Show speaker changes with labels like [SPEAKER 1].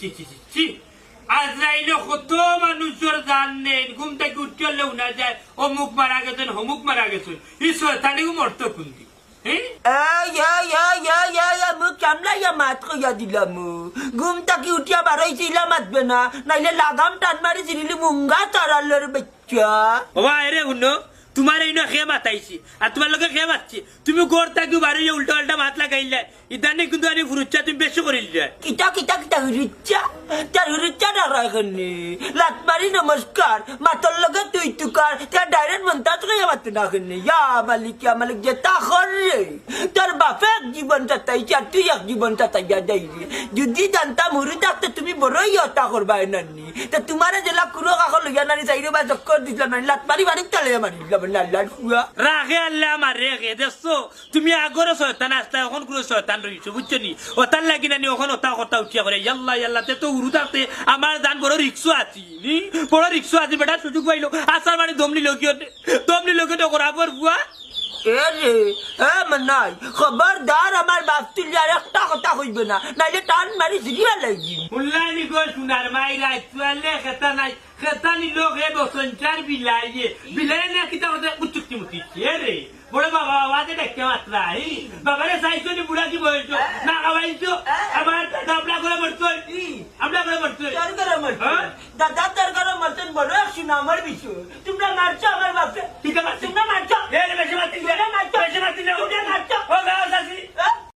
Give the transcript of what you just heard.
[SPEAKER 1] ছি ছি ছি আজরাইলে কত মানুষের জান নেই ঘুম থেকে উঠলে উনা যায় অমুক মারা গেছেন হমুক মারা গেছেন। এই শয়তানিও মরত কুন্দি
[SPEAKER 2] এই এই এই এই এই এই, মুখ সামলাইয়া মাত কইয়া দিলাম। ঘুম থাকি উঠিয়া বাড়াইছিলা মাতবে না নাইলে লাগাম টান মারি চিনিলি মুঙ্গা তারালোর বাচ্চা।
[SPEAKER 1] বাবা এরে শুনো তোমার এই খে মাতাইছি আর তোমার লোকে খেয়ে মাতছি তুমি গোর থাকি বাড়ি উল্টা উল্টা মাত লাগাইলে, ইদানি কিন্তু আমি ফুরুচ্ছা তুমি বেশি করিলে।
[SPEAKER 2] কিতা কিতা কিতা হুরিচ্চা তার হুরিচ্চা না রাখনি লাত মারি নমস্কার মাতর লগে তুই মাত না এখানে ইয়া মালিক ইয়া মালিক, যে তা রে তোর বাপে এক জীবন চাতাইছে আর তুই এক জীবন চাতাইয়া যাইলি যদি জানতাম হুরি থাকতে তুমি বড়ই হতা করবা নানি তা তোমারে জেলা কুড়ো কাকর লইয়া নানি চাইরে বা চক্কর দিছিলাম নানি লাত মারি মারি তালে মারি দিলাম লাল্লার কুয়া।
[SPEAKER 1] রাখে আল্লাহ আমার রেখে দেখছ? তুমি আগরে শয়তান আসতে এখন কোনো শয়তান রইছো বুঝছ নি? ওতার লাগি নানি ওখানে ওতা কথা উঠিয়া করে ইয়াল্লা ইয়াল্লাতে তো উরু থাকতে আমার দান বড় রিক্সো আছি বড় রিক্সো আছে বেটা সুযোগ পাইলো। আসার মানে দমনি লোকিও দমনি লোকিও তো করা পর বুয়া?
[SPEAKER 2] এ রে এ মানাই খবরদার আমার বাপ আর একটা কথা কইবে না নাইলে টান মারি সিরিয়া লাগি
[SPEAKER 1] মুল্লানি গো সুনার মাইরা চুয়ালে খেতা নাই খেতা লোক হে বসঞ্চার বিলাইয়ে বিলাইয়ে না কিতা ওদের উচ্চুক্তি মুক্তি রে। বড় বাবা বাবাতে দেখতে মাত্রা হি? বাবারে সাইছো নি বুড়া কি বলছো? না খাওয়াইছো? আমার দাবলা করে মরছো আমরা করে মরছো।
[SPEAKER 2] তোর মরছেন? দাদা তোর ঘরে মরছেন বড় শুনে আমার বিষয়। তোমরা মারছো terapia y